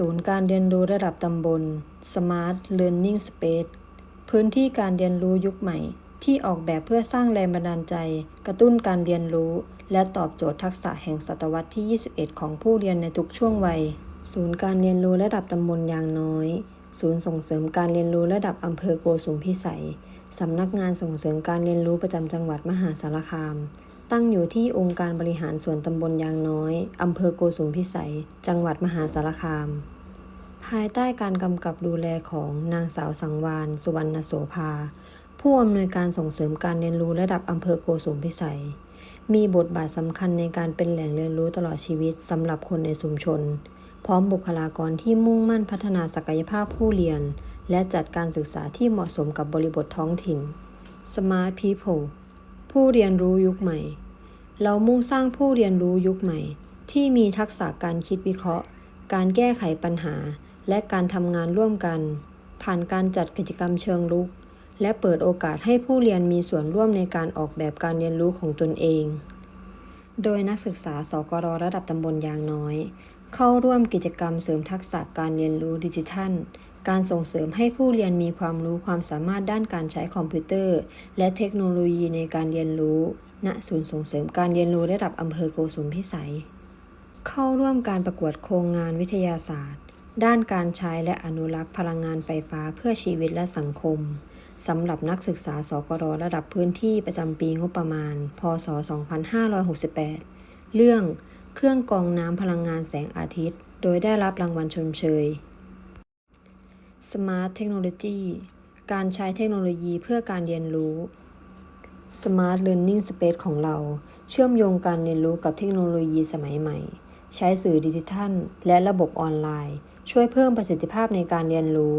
ศูนย์การเรียนรู้ระดับตำบล Smart Learning Space พื้นที่การเรียนรู้ยุคใหม่ ที่ออกแบบเพื่อสร้างแรงบันดาลใจ กระตุ้นการเรียนรู้ และตอบโจทย์ทักษะแห่งศตวรรษที่ 21 ของผู้เรียนในทุกช่วงวัย ศูนย์การเรียนรู้ระดับตำบลอย่างน้อย ศูนย์ส่งเสริมการเรียนรู้ระดับอำเภอโกสุมพิสัย สำนักงานส่งเสริมการเรียนรู้ประจำจังหวัดมหาสารคาม ตั้งอยู่ที่องค์การบริหารส่วนตำบลยางน้อย อำเภอโกสุมพิสัย จังหวัดมหาสารคาม ภายใต้การกำกับดูแลของนางสาวสังวาน สุวรรณโสภา ผู้อำนวยการส่งเสริมการเรียนรู้ระดับอำเภอโกสุมพิสัย มีบทบาทสำคัญในการเป็นแหล่งเรียนรู้ตลอดชีวิตสำหรับคนในชุมชน พร้อมบุคลากรที่มุ่งมั่นพัฒนาศักยภาพผู้เรียน และจัดการศึกษาที่เหมาะสมกับบริบทท้องถิ่น Smart People ผู้เรียนรู้ยุคใหม่ เรามุ่งสร้างผู้เรียนรู้ยุคใหม่ ที่มีทักษะการคิดวิเคราะห์ การแก้ไขปัญหา และการทำงานร่วมกัน ผ่านการจัดกิจกรรมเชิงลุก และเปิดโอกาสให้ผู้เรียนมีส่วนร่วมในการออกแบบการเรียนรู้ของตนเอง โดยนักศึกษาสกรระดับตำบลยางน้อย เข้าร่วมกิจกรรมเสริมทักษะการเรียนรู้ดิจิทัล การส่งเสริมให้ผู้เรียนมีความรู้ความสามารถด้านการใช้คอมพิวเตอร์ และเทคโนโลยีในการเรียนรู้ ณ ศูนย์ส่งเสริมการเรียนรู้ระดับอำเภอโกสุมพิสัย เข้าร่วมการประกวดโครงงานวิทยาศาสตร์ ด้านการใช้และอนุรักษ์พลังงานไฟฟ้าเพื่อชีวิตและสังคมสำหรับนักศึกษาสกรระดับพื้นที่ประจำปีงบประมาณ พศ 2568 เรื่อง เครื่องกรองน้ำพลังงานแสงอาทิตย์ โดยได้รับรางวัลชมเชย Smart Technology การใช้เทคโนโลยีเพื่อการเรียนรู้ Smart Learning Space ของเรา เชื่อมโยงการเรียนรู้กับเทคโนโลยีสมัยใหม่ ใช้สื่อดิจิทัล และระบบออนไลน์ ช่วยเพิ่มประสิทธิภาพในการเรียนรู้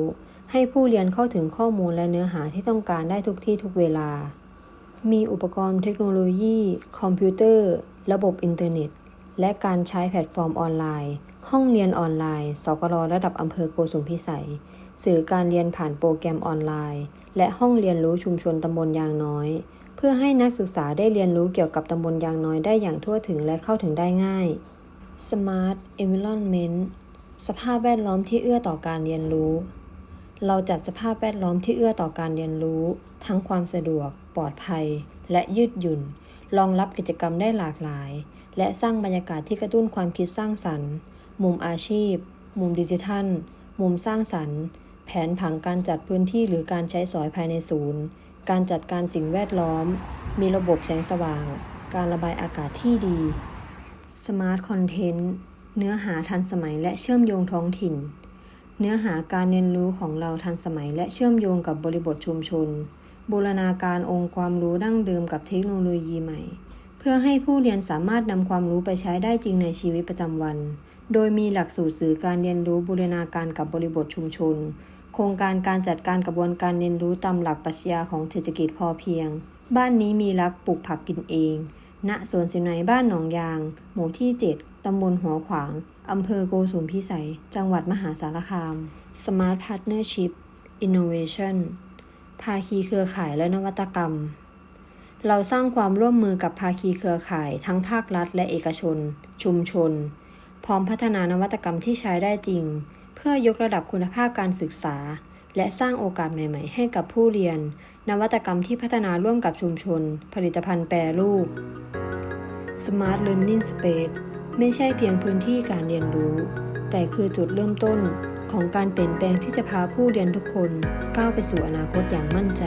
ให้ผู้เรียนเข้าถึงข้อมูลและเนื้อหาที่ต้องการได้ทุกที่ทุกเวลา มีอุปกรณ์เทคโนโลยี คอมพิวเตอร์ ระบบอินเทอร์เน็ต และการใช้แพลตฟอร์มออนไลน์ ห้องเรียนออนไลน์ สกรระดับอำเภอโกสุมพิสัย สื่อการเรียนผ่านโปรแกรมออนไลน์ และห้องเรียนรู้ชุมชนตำบลยางน้อย เพื่อให้นักศึกษาได้เรียนรู้เกี่ยวกับตำบลยางน้อยได้อย่างทั่วถึงและเข้าถึงได้ง่าย Smart Environment สภาพแวดล้อมที่เอื้อต่อการเรียนรู้ เราจัดสภาพแวดล้อมที่เอื้อต่อการเรียนรู้ ทั้งความสะดวก ปลอดภัย และยืดหยุ่น รองรับกิจกรรมได้หลากหลาย และสร้างบรรยากาศที่กระตุ้นความคิดสร้างสรรค์ มุมอาชีพ มุมดิจิทัล มุมสร้างสรรค์ แผนผังการจัดพื้นที่หรือการใช้สอยภายในศูนย์ การจัดการสิ่งแวดล้อม มีระบบแสงสว่าง การระบายอากาศที่ดี Smart Content เนื้อหาทันสมัยและเชื่อมโยงท้องถิ่น เนื้อหาการเรียนรู้ของเราทันสมัยและเชื่อมโยงกับบริบทชุมชน บูรณาการองค์ความรู้ดั้งเดิมกับเทคโนโลยีใหม่ เพื่อให้ผู้เรียนสามารถนำความรู้ไปใช้ได้จริงในชีวิตประจำวัน โดยมีหลักสูตรสื่อการเรียนรู้บูรณาการกับบริบทชุมชน โครงการการจัดการกระบวนการเรียนรู้ตามหลักปรัชญาของเศรษฐกิจพอเพียง บ้านนี้มีรักปลูกผักกินเอง ณ สวนสินไหนบ้านหนองยาง หมู่ที่ 7 ตำบลหัวขวาง อำเภอโกสุมพิสัย จังหวัดมหาสารคาม Smart Partnership Innovation ภาคีเครือข่ายและนวัตกรรม เราสร้างความร่วมมือกับภาคีเครือข่ายทั้งภาครัฐและเอกชน ชุมชน พร้อมพัฒนานวัตกรรมที่ใช้ได้จริง เพื่อยกระดับคุณภาพการศึกษา และสร้างโอกาสใหม่ ๆ ให้กับผู้เรียน นวัตกรรมที่พัฒนาร่วมกับชุมชน ผลิตภัณฑ์แปรรูป Smart Learning Space ไม่ใช่เพียงพื้นที่การเรียนรู้ แต่คือจุดเริ่มต้นของการเปลี่ยนแปลงที่จะพาผู้เรียนทุกคนก้าวไปสู่อนาคตอย่างมั่นใจ